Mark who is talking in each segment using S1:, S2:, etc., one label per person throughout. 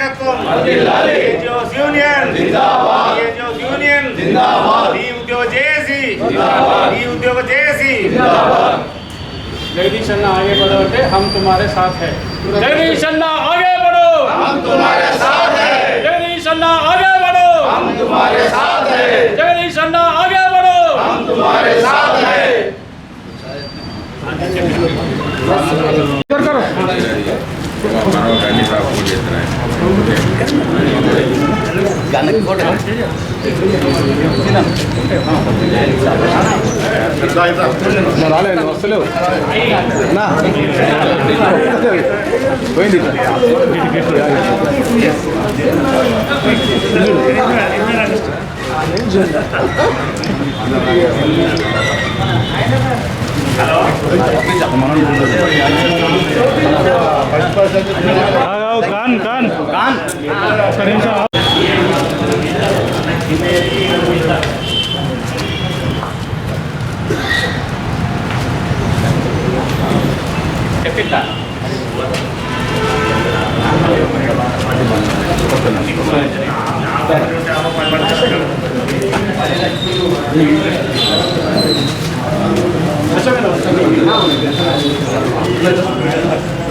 S1: నాయకత్వం
S2: TNGOs union TNGOs union ఈ ఉద్యోగ చేసి ఈ ఉద్యోగ చేసి
S3: जगदीश अन्ना आगे बढ़ो थे हम तुम्हारे साथ हैं जगदीश अन्ना आगे बढ़ो हम तुम्हारे साथ हैं जगदीश अन्ना आगे बढ़ो हम तुम्हारे साथ हैं जगदीश अन्ना आगे बढ़ो हम तुम्हारे साथ हैं
S4: రాలేదు వస్తలేవు పోయింది హలో మనం కాన్ కాన్ ఒక్క నిమిషం
S5: పొద్దుగా అనిపిస్తుంది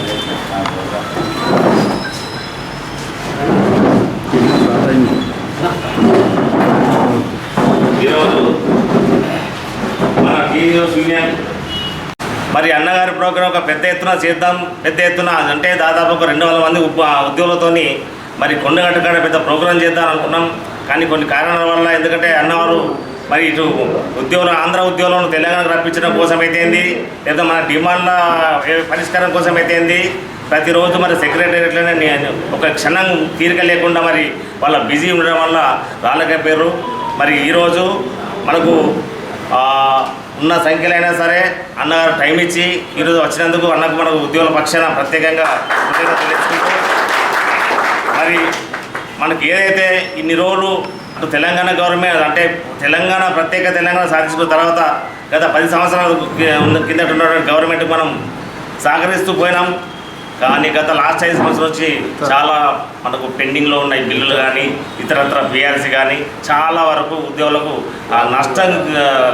S2: మరి అన్నగారి ప్రోగ్రాం ఒక పెద్ద ఎత్తున చేద్దాం పెద్ద ఎత్తున అంటే దాదాపు ఒక రెండు వందల మంది ఉద్యోగులతో మరి కొండగట్టుకాడ పెద్ద ప్రోగ్రాం చేద్దాం అనుకున్నాం. కానీ కొన్ని కారణాల వల్ల ఎందుకంటే అన్నవారు మరి ఇటు ఉద్యోగులు ఆంధ్ర ఉద్యోగులను తెలంగాణకు రప్పించడం కోసం అయితేంది లేదా మన డిమాండ్ల పరిష్కారం కోసం అయితేంది ప్రతిరోజు మరి సెక్రటేరియట్లోనే నేను ఒక క్షణం తీరిక లేకుండా మరి వాళ్ళ బిజీ ఉండడం వల్ల రాళ్ళకైపోయారు మరి ఈరోజు మనకు ఉన్న సంఖ్యలో అయినా సరే అన్నగారు టైం ఇచ్చి ఈరోజు వచ్చినందుకు అన్నకు మనకు ఉద్యోగుల పక్షాన ప్రత్యేకంగా తెలుసుకుంటూ మరి మనకి ఏదైతే ఇన్ని రోజులు అటు తెలంగాణ గవర్నమెంట్ అంటే తెలంగాణ ప్రత్యేక తెలంగాణ సాధించుకున్న తర్వాత గత పది సంవత్సరాల ఉన్న- కిందట ఉన్నటువంటి గవర్నమెంట్ మనం సహకరిస్తూ పోయినాం. కానీ గత లాస్ట్ ఐదు సంవత్సరం వచ్చి చాలా మనకు పెండింగ్లో ఉన్న బిల్లులు కానీ ఇతరత్ర బీఆర్సీ కానీ చాలా వరకు ఉద్యోగులకు నష్టం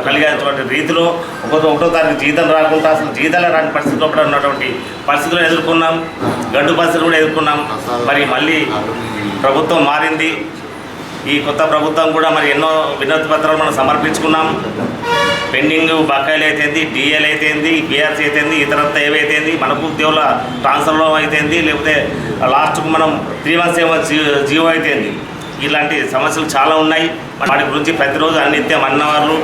S2: కలిగేటువంటి రీతిలో ఒక ఒకటో తారీఖు జీతం రాకుండా అసలు జీతాలే రాని పరిస్థితిలో కూడా ఉన్నటువంటి పరిస్థితులు ఎదుర్కొన్నాం. గడ్డు పరిస్థితులు కూడా ఎదుర్కొన్నాం. మరి మళ్ళీ ప్రభుత్వం మారింది. ఈ కొత్త ప్రభుత్వం కూడా మరి ఎన్నో వినతి పత్రాలు మనం సమర్పించుకున్నాం. పెండింగ్ బకాయిలు అయితేంది డిఎల్ అయితేంది బీఆర్సీ అయితేంది ఇతరత్త ఏవైతేంది మనకు ఉద్యోగుల ట్రాన్స్ఫర్లో అయితేంది లేకపోతే లాస్ట్కు మనం త్రీ మంత్స్ ఏమో జీవో అయితేంది. ఇలాంటి సమస్యలు చాలా ఉన్నాయి. వాటి గురించి ప్రతిరోజు అనిత్యం అన్నవాళ్ళు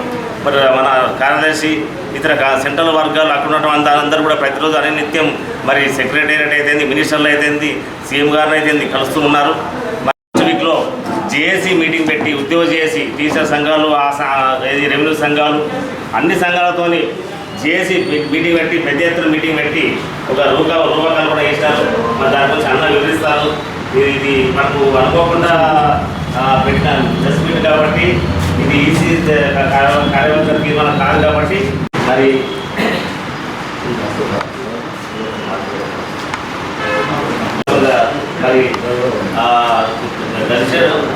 S2: మరి మన కార్యదర్శి ఇతర సెంట్రల్ వర్గాలు అక్కడ ఉన్నటువంటి అందరూ కూడా ప్రతిరోజు నిత్యం మరి సెక్రటేరియట్ అయితేంది మినిస్టర్లు అయితేంది సీఎం గారిని అయితేంది కలుస్తూ ఉన్నారు. మరి వీక్లో జేఏసీ మీటింగ్ పెట్టి ఉద్యోగ జేఏసీ టీచర్ సంఘాలు ఆ రెవెన్యూ సంఘాలు అన్ని సంఘాలతోని చేసి మీటింగ్ పెట్టి పెద్ద ఎత్తున మీటింగ్ పెట్టి ఒక రూప రూపకల్పన చేసినారు మరి దాని గురించి అన్న వివరిస్తారు. ఇది ఇది మనకు అనుకోకుండా పెట్టిన జస్ట్ మీట్ కాబట్టి ఇది ఈసీ కార్యవర్గ తీర్మానం కాదు కాబట్టి మరి మరి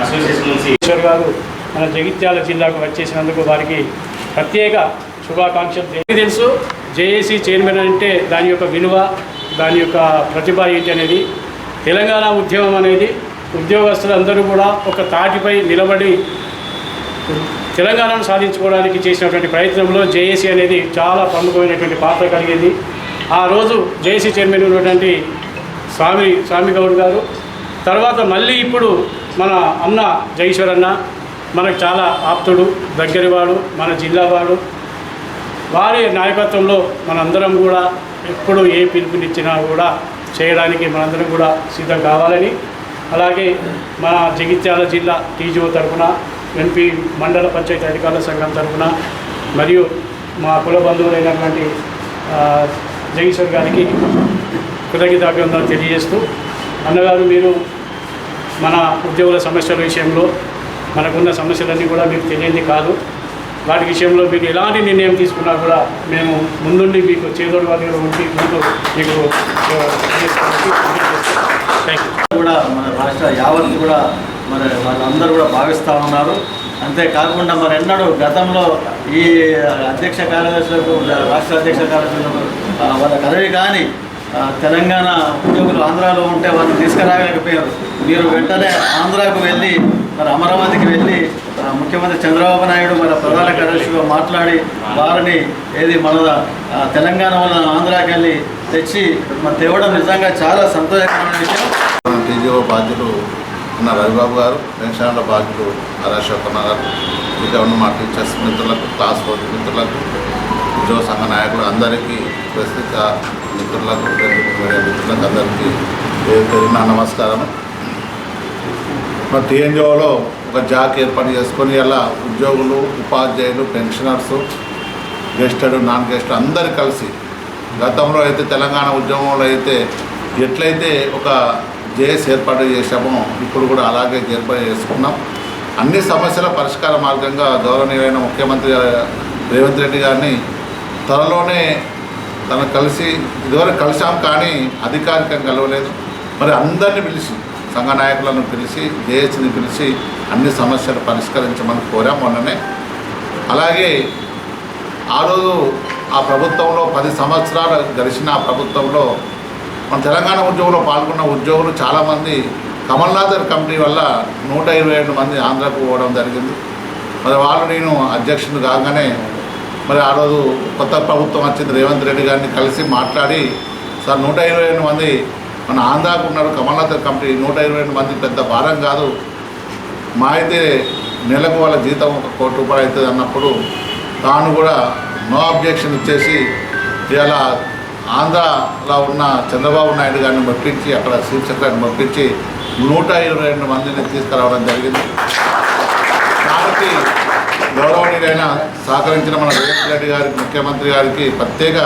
S2: అసోసియేషన్ నుంచి
S3: ఈశ్వర్ గారు మన జగిత్యాల జిల్లాకు వచ్చేసినందుకు వారికి ప్రత్యేక శుభాకాంక్షలు తెలుసు. జేఏసీ చైర్మన్ అంటే దాని యొక్క విలువ దాని యొక్క ప్రతిభ ఏంటి అనేది తెలంగాణ ఉద్యమం అనేది ఉద్యోగస్తులందరూ కూడా ఒక తాటిపై నిలబడి తెలంగాణను సాధించుకోవడానికి చేసినటువంటి ప్రయత్నంలో జేఏసీ అనేది చాలా ప్రముఖమైనటువంటి పాత్ర కలిగింది. ఆ రోజు జేఏసీ చైర్మన్ ఉన్నటువంటి స్వామి స్వామి గౌడ్ గారు తర్వాత మళ్ళీ ఇప్పుడు మన అన్న జగేశ్వర్ అన్న మనకు చాలా ఆప్తుడు దగ్గరివాడు మన జిల్లావాడు. వారి నాయకత్వంలో మనందరం కూడా ఎప్పుడు ఏ పిలుపునిచ్చినా కూడా చేయడానికి మనందరం కూడా సిద్ధం కావాలని. అలాగే మన జగిత్యాల జిల్లా టీజీఓ తరఫున ఎంపీ మండల పంచాయతీ అధికారుల సంఘం తరఫున మరియు మా కుల బంధువులైనటువంటి జగీశ్వర్ గారికి కృతజ్ఞతాభివందనలు తెలియజేస్తూ అన్నగారు మీరు మన ఉద్యోగుల సమస్యల విషయంలో మనకున్న సమస్యలన్నీ కూడా మీకు తెలియంది కాదు. వాటి విషయంలో మీకు ఎలాంటి నిర్ణయం తీసుకున్నా కూడా మేము ముందుండి మీకు చేదోడు వారి ఉండి ముందు మీకు థ్యాంక్ యూ
S4: కూడా మన రాష్ట్ర యావత్ కూడా మరి వాళ్ళందరూ కూడా భావిస్తూ ఉన్నారు. అంతేకాకుండా మరి ఎన్నడూ గతంలో ఈ అధ్యక్ష కార్యదర్శులకు రాష్ట్ర అధ్యక్ష కార్యదర్శులకు వాళ్ళ కదవి కానీ తెలంగాణ ఉద్యోగులు ఆంధ్రాలో ఉంటే వాళ్ళు తీసుకురాగలేకపోయారు మీరు వెంటనే ఆంధ్రాకు వెళ్ళి మరి అమరావతికి వెళ్ళి ముఖ్యమంత్రి చంద్రబాబు నాయుడు మన ప్రధాన కార్యదర్శిగా మాట్లాడి వారిని ఏది మన తెలంగాణ వల్ల ఆంధ్రాకి వెళ్ళి తెచ్చి మరి తేవడం నిజంగా చాలా సంతోషకరమైన విషయం.
S5: టీజీఓ బాధ్యులు ఉన్న రవిబాబు గారు పెన్షన్ల బాధ్యులు అశోక్ అన్న గారు ఇంకా ఉన్న మా టీచర్స్ మిత్రులకు క్లాస్ ఫోర్ మిత్రులకు ఉద్యోగ సంఘ నాయకులు అందరికీ ప్రస్తుత మిత్రులకు మీడియా మిత్రులకు అందరికీ పేరు పేరున నమస్కారం మన టీఎన్జిఓలో ఒక జాక్ ఏర్పాటు చేసుకొని అలా ఉద్యోగులు ఉపాధ్యాయులు పెన్షనర్స్ గెస్టెడ్ నాన్ గెస్ట్ అందరు కలిసి గతంలో అయితే తెలంగాణ ఉద్యమంలో అయితే ఎట్లయితే ఒక జేఎస్ ఏర్పాటు చేశామో ఇప్పుడు కూడా అలాగే ఏర్పాటు చేసుకున్నాం. అన్ని సమస్యల పరిష్కార మార్గంగా గౌరవనీయమైన ముఖ్యమంత్రి రేవంత్ రెడ్డి గారిని త్వరలోనే తను కలిసి ఇదివరకు కలిసాం కానీ అధికారికంగా కలవలేదు. మరి అందరిని పిలిచి సంఘ నాయకులను పిలిచి జేఏసీని పిలిచి అన్ని సమస్యలు పరిష్కరించమని కోరాం మొన్ననే. అలాగే ఆ రోజు ఆ ప్రభుత్వంలో పది సంవత్సరాలు గడిచిన ఆ ప్రభుత్వంలో మన తెలంగాణ ఉద్యోగంలో పాల్గొన్న ఉద్యోగులు చాలామంది కమల్నాథర్ కమిటీ వల్ల నూట ఇరవై ఏడు మంది ఆంధ్రాకు పోవడం జరిగింది. మరి వాళ్ళు నేను అధ్యక్షుడు కాగానే మరి ఆ రోజు కొత్త ప్రభుత్వం వచ్చింది. రేవంత్ రెడ్డి గారిని కలిసి మాట్లాడి సార్ నూట ఇరవై ఏడు మంది మన ఆంధ్రాకు ఉన్నారు. కమల్నాథ్ కమిటీ నూట ఇరవై రెండు మంది పెద్ద భారం కాదు. మా అయితే నెలకు వాళ్ళ జీతం ఒక కోటి రూపాయలు అవుతుంది అన్నప్పుడు తాను కూడా నో అబ్జెక్షన్ ఇచ్చేసి ఇలా ఆంధ్రాలో ఉన్న చంద్రబాబు నాయుడు గారిని మెప్పించి అక్కడ చీఫ్ సెక్రటరీని నూట ఇరవై రెండు మందిని తీసుకురావడం జరిగింది. దానికి గౌరవనీయులైన సహకరించిన మన రేవంత్ రెడ్డి గారికి ముఖ్యమంత్రి గారికి ప్రత్యేక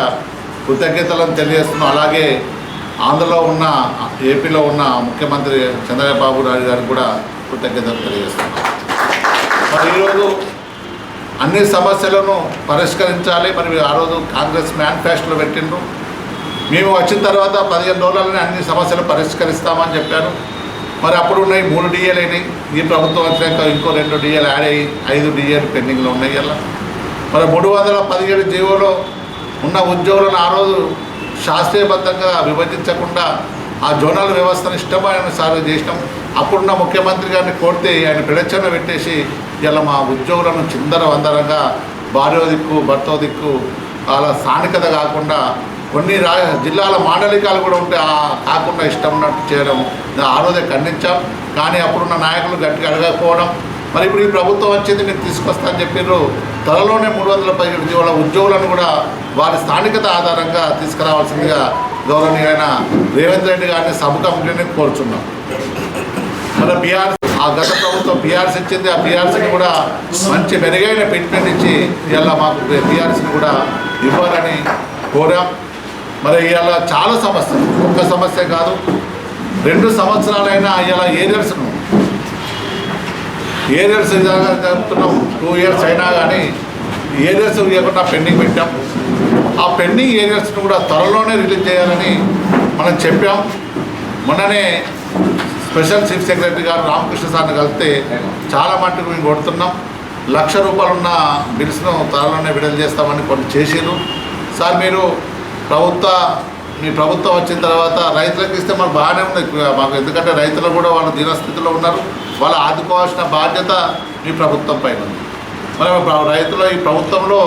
S5: కృతజ్ఞతలను తెలియజేస్తున్నాం. అలాగే ఆంధ్రలో ఉన్న ఏపీలో ఉన్న ముఖ్యమంత్రి చంద్రబాబు నాయుడు గారికి కూడా కృతజ్ఞతలు తెలియజేస్తున్నాం. మరి ఈరోజు అన్ని సమస్యలను పరిష్కరించాలి. మరి ఆ రోజు కాంగ్రెస్ మేనిఫెస్టోలో పెట్టిండ్రు. మేము వచ్చిన తర్వాత పదిహేను రోజులనే అన్ని సమస్యలు పరిష్కరిస్తామని చెప్పారు. మరి అప్పుడు ఉన్నాయి మూడు డిఏలు అయినాయి. ఈ ప్రభుత్వం వచ్చినాక ఇంకో రెండు డిఏలు యాడ్ అయ్యి ఐదు డిఏలు పెండింగ్లో ఉన్నాయి అలా మరి మూడు వందల పదిహేడు జీవోలో ఉన్న ఉద్యోగులను ఆ రోజు శాస్త్రీయబద్ధంగా విభజించకుండా ఆ జోనల్ వ్యవస్థను ఇష్టమైన సాగు చేసినాం. అప్పుడున్న ముఖ్యమంత్రి గారిని కోరితే ఆయన ప్రదక్షిణ పెట్టేసి ఇలా మా ఉద్యోగులను చిందర వందరంగా భార్యో దిక్కు భర్తో దిక్కు వాళ్ళ స్థానికత కాకుండా కొన్ని రా జిల్లాల మాండలికాలు కూడా ఉంటే కాకుండా ఇష్టం ఉన్నట్టు చేయడం ఆ రోజే ఖండించాం. కానీ అప్పుడున్న నాయకులు గట్టిగా అడగకపోవడం మరి ఇప్పుడు ఈ ప్రభుత్వం వచ్చింది నేను తీసుకొస్తా అని చెప్పారు త్వరలోనే మూడు వందల పదిహేడు ఉద్యోగులను కూడా వారి స్థానికత ఆధారంగా తీసుకురావాల్సిందిగా గౌరవనీయమైన రేవంత్ రెడ్డి గారిని సబ్ కమిటీని కోరుచున్నాం. మన బీఆర్ ఆ గత ప్రభుత్వం బీఆర్సీ ఇచ్చింది ఆ బీఆర్సీని కూడా మంచి మెరుగైన ట్రీట్మెంట్ ఇచ్చి ఇలా మాకు బీఆర్సీని కూడా ఇవ్వాలని కోరాం. మరి ఇవాళ చాలా సమస్యలు ఒక్క సమస్య కాదు రెండు సంవత్సరాలైనా ఇవాళ ఏరియర్స్ను ఏరియర్స్ జరుపుతున్నాం. టూ ఇయర్స్ అయినా కానీ ఏరియర్స్ ఇవ్వకుండా పెండింగ్ పెట్టాం. ఆ పెండింగ్ ఏరియాస్ను కూడా త్వరలోనే రిలీజ్ చేయాలని మనం చెప్పాం. మొన్ననే స్పెషల్ చీఫ్ సెక్రటరీ గారు రామకృష్ణ సార్ని కలిస్తే చాలా మట్టుకు మేము కొడుతున్నాం. లక్ష రూపాయలు ఉన్న బిల్స్ను త్వరలోనే విడుదల చేస్తామని కొన్ని చేసారు సార్ మీరు ప్రభుత్వ మీ ప్రభుత్వం వచ్చిన తర్వాత రైతులకు ఇస్తే మాకు బాగానే ఉంది. మాకు ఎందుకంటే రైతులు కూడా వాళ్ళు దీనస్థితిలో ఉన్నారు. వాళ్ళు ఆదుకోవాల్సిన బాధ్యత మీ ప్రభుత్వం పైన ఉంది. మరి రైతుల ఈ ప్రభుత్వంలో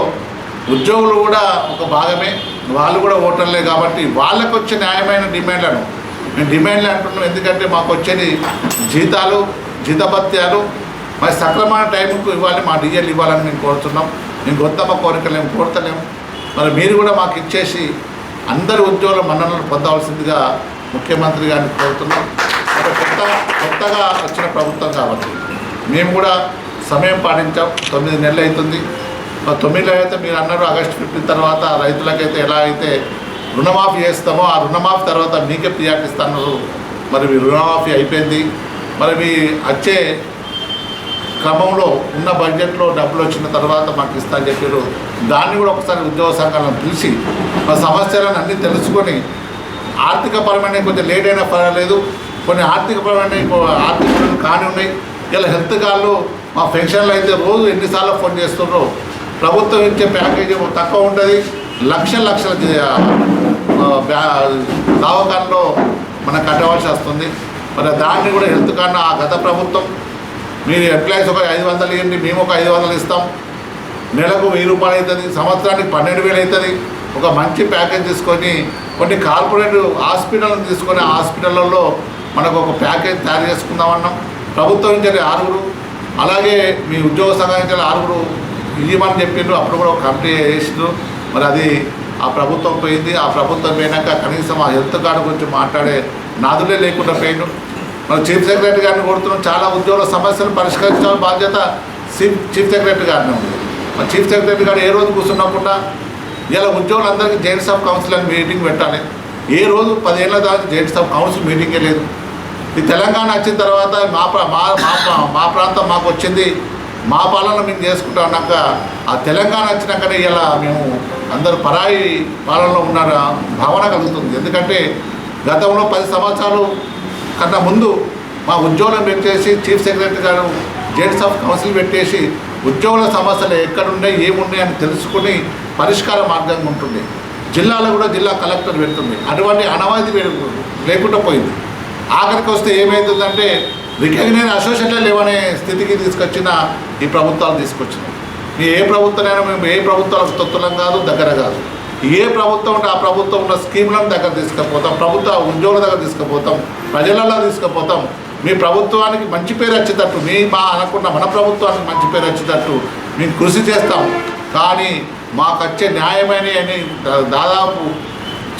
S5: ఉద్యోగులు కూడా ఒక భాగమే. వాళ్ళు కూడా ఓటర్లే కాబట్టి వాళ్ళకు వచ్చే న్యాయమైన డిమాండ్లను. మేము డిమాండ్లు అంటున్నాం ఎందుకంటే మాకు వచ్చేది జీతాలు జీతభత్యాలు. మరి సక్రమైన టైంకు ఇవ్వాలి మా డీజేలు ఇవ్వాలని మేము కోరుతున్నాం. మేము గొంతమ్మ కోరికలేము కోరతలేము మరి మీరు కూడా మాకు ఇచ్చేసి అందరి ఉద్యోగుల మన్ననలు పొందవలసిందిగా ముఖ్యమంత్రి గారిని కోరుతున్నాం. మరి కొత్త కొత్తగా వచ్చిన ప్రభుత్వం కాబట్టి. మేము కూడా సమయం పాటించాం. తొమ్మిది నెలలు అవుతుంది. మరి తొమ్మిదిలో అయితే మీరు అన్నారు ఆగస్టు ఫిఫ్టీన్ తర్వాత రైతులకైతే ఎలా అయితే రుణమాఫీ చేస్తామో ఆ రుణమాఫీ తర్వాత మీకే ప్రియారిటీ ఇస్తున్నారు మరి మీ రుణమాఫీ అయిపోయింది. మరి మీ వచ్చే క్రమంలో ఉన్న బడ్జెట్లో డబ్బులు వచ్చిన తర్వాత మాకు ఇస్తా అని చెప్పారు. దాన్ని కూడా ఒకసారి ఉద్యోగ సంఘాలను పిలిచి మా సమస్యలను అన్నీ తెలుసుకొని ఆర్థికపరమైన కొంచెం లేట్ అయినా పర్వాలేదు. కొన్ని ఆర్థికపరమైన ఆర్థిక కాని ఉన్నాయి ఇలా హెల్త్ కార్డులు మా పెన్షన్లు అయితే రోజు ఎన్నిసార్లు ఫోన్ చేస్తున్నారో ప్రభుత్వం ఇచ్చే ప్యాకేజీ తక్కువ ఉంటుంది. లక్ష లక్షల దావకాల్లో మనం కట్టవలసి వస్తుంది. మరి దాన్ని కూడా హెల్త్ కార్డు ఆ గత ప్రభుత్వం మీరు ఎంప్లాయీస్ ఒక ఐదు వందలు ఇవ్వండి మేము ఒక ఐదు వందలు ఇస్తాం. నెలకు వెయ్యి రూపాయలు అవుతుంది సంవత్సరానికి పన్నెండు వేలు అవుతుంది. ఒక మంచి ప్యాకేజ్ తీసుకొని కొన్ని కార్పొరేట్ హాస్పిటల్ని తీసుకొని హాస్పిటల్లో మనకు ఒక ప్యాకేజ్ తయారు చేసుకుందామన్నాం. ప్రభుత్వం నుంచి ఆరుగురు అలాగే మీ ఉద్యోగ సంఘం నుంచి ఆరుగురు ఇయ్యమని చెప్పిండ్రు అప్పుడు కూడా ఒక కమిటీ వేసిండ్రు మరి అది ఆ ప్రభుత్వం పోయింది. ఆ ప్రభుత్వం పోయినాక కనీసం ఆ హెల్త్ కార్డు గురించి మాట్లాడే నాదులే లేకుండా పోయిండు. మన చీఫ్ సెక్రటరీ గారిని కొడుతున్నాం. చాలా ఉద్యోగుల సమస్యలు పరిష్కరించాల్సిన బాధ్యత చీఫ్ చీఫ్ సెక్రటరీ గారిని ఉంది. మన చీఫ్ సెక్రటరీ గారు ఏ రోజు కూర్చున్నకుండా ఇలా ఉద్యోగులందరికీ జాయింట్స్ ఆఫ్ కౌన్సిల్ అని మీటింగ్ పెట్టాలి. ఏ రోజు పదేళ్ళ దాకా జాయింట్స్ ఆఫ్ కౌన్సిల్ మీటింగే లేదు. ఈ తెలంగాణ వచ్చిన తర్వాత మా మా మా ప్రా- మా ప్రాంతం మాకు వచ్చింది. మా పాలన మేము చేసుకుంటా అన్నాక ఆ తెలంగాణ వచ్చినాకనే ఇలా మేము అందరూ పరాయి పాలనలో ఉన్న భావన కలుగుతుంది. ఎందుకంటే గతంలో పది సంవత్సరాలు కన్నా ముందు మా ఉద్యోగులను పెట్టేసి చీఫ్ సెక్రటరీ గారు జెంట్స్ ఆఫ్ కౌన్సిల్ పెట్టేసి ఉద్యోగుల సమస్యలు ఎక్కడున్నాయి ఏమున్నాయి అని తెలుసుకుని పరిష్కార మార్గంగా ఉంటుంది జిల్లాలో కూడా జిల్లా కలెక్టర్ పెడుతుంది అటువంటి అనవాది లేకుండా పోయింది. ఆఖరికి వస్తే ఏమవుతుందంటే రికగ్నైజ్ అసోసియేట్లే లేవనే స్థితికి తీసుకొచ్చిన ఈ ప్రభుత్వాలు తీసుకొచ్చినాయి. మీ ఏ ప్రభుత్వమైనా మేము ఏ ప్రభుత్వాలకు తొత్తులం కాదు దగ్గర కాదు. ఏ ప్రభుత్వం ఉంటే ఆ ప్రభుత్వం ఉన్న స్కీమ్లను దగ్గర తీసుకుపోతాం ప్రభుత్వ ఉద్యోగుల దగ్గర తీసుకుపోతాం ప్రజలలో తీసుకుపోతాం. మీ ప్రభుత్వానికి మంచి పేరు వచ్చేటట్టు మీ మా అనుకున్న మన ప్రభుత్వానికి మంచి పేరు వచ్చేటట్టు మేము కృషి చేస్తాం. కానీ మాకు వచ్చే న్యాయమైన అని దాదాపు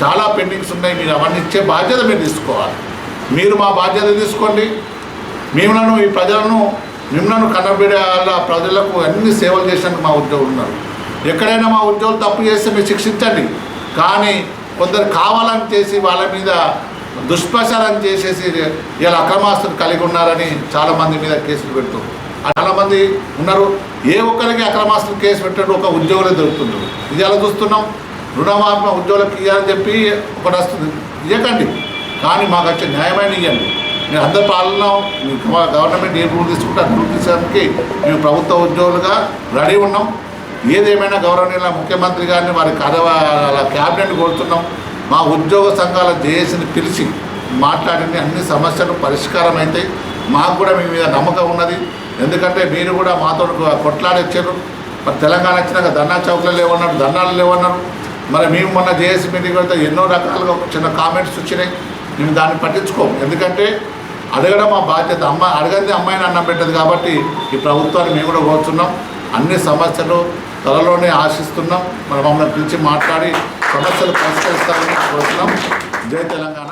S5: చాలా పెండింగ్స్ ఉన్నాయి మీరు అవన్నీ ఇచ్చే బాధ్యత మీరు తీసుకోవాలి. మీరు మా బాధ్యత తీసుకోండి. మిమ్మలను ఈ ప్రజలను మిమ్మలను కన్నబిడాల ప్రజలకు అన్ని సేవలు చేసినందుకు మా ఉద్యోగులు ఉన్నారు. ఎక్కడైనా మా ఉద్యోగులు తప్పు చేస్తే మీరు శిక్షించండి. కానీ కొందరు కావాలని చేసి వాళ్ళ మీద దుష్ప్రచారం చేసేసి ఇలా అక్రమాస్తులు కలిగి ఉన్నారని చాలామంది మీద కేసులు పెడుతున్నారు చాలామంది ఉన్నారు. ఏ ఒక్కరికి అక్రమాస్తులు కేసు పెట్టాడు ఒక ఉద్యోగులే దొరుకుతుంటారు ఇది ఎలా చూస్తున్నాం? రుణమాఫీ ఉద్యోగులకు ఇవ్వాలని చెప్పి ఒకటి వస్తుంది ఇవ్వకండి కానీ మాకు వచ్చే న్యాయమైన ఇవ్వండి మేము అందరు పాలన గవర్నమెంట్ ఏ రూల్ తీసుకుంటే ఆ రూల్ మేము ప్రభుత్వ ఉద్యోగులుగా రెడీ ఉన్నాం. ఏదేమైనా గౌరవనీయుల ముఖ్యమంత్రి గారిని వారి కార్య క్యాబినెట్ కోరుతున్నాం. మా ఉద్యోగ సంఘాల జేఏసీని పిలిచి మాట్లాడింది. అన్ని సమస్యలు పరిష్కారం అవుతాయి మాకు కూడా మీ మీద నమ్మకం ఉన్నది. ఎందుకంటే మీరు కూడా మాతో కొట్లాడొచ్చారు. మరి తెలంగాణ వచ్చినాక ధర్నా చౌక్లో లేవన్నారు ధర్నాలు లేవన్నారు. మరి మేము మొన్న జేఏసీ మీటింగ్ పెడితే ఎన్నో రకాలుగా చిన్న కామెంట్స్ వచ్చినాయి. మేము దాన్ని పట్టించుకోము ఎందుకంటే అడగడం మా బాధ్యత. అమ్మాయి అడగంది అమ్మాయిని అన్నం పెట్టదు కాబట్టి ఈ ప్రభుత్వాన్ని మేము కూడా కోరుతున్నాం అన్ని సమస్యలు త్వరలోనే ఆశిస్తున్నాం. మరి మమ్మల్ని పిలిచి మాట్లాడి సమస్యలు పరిష్కరిస్తామని కోరుతున్నాం జై తెలంగాణ.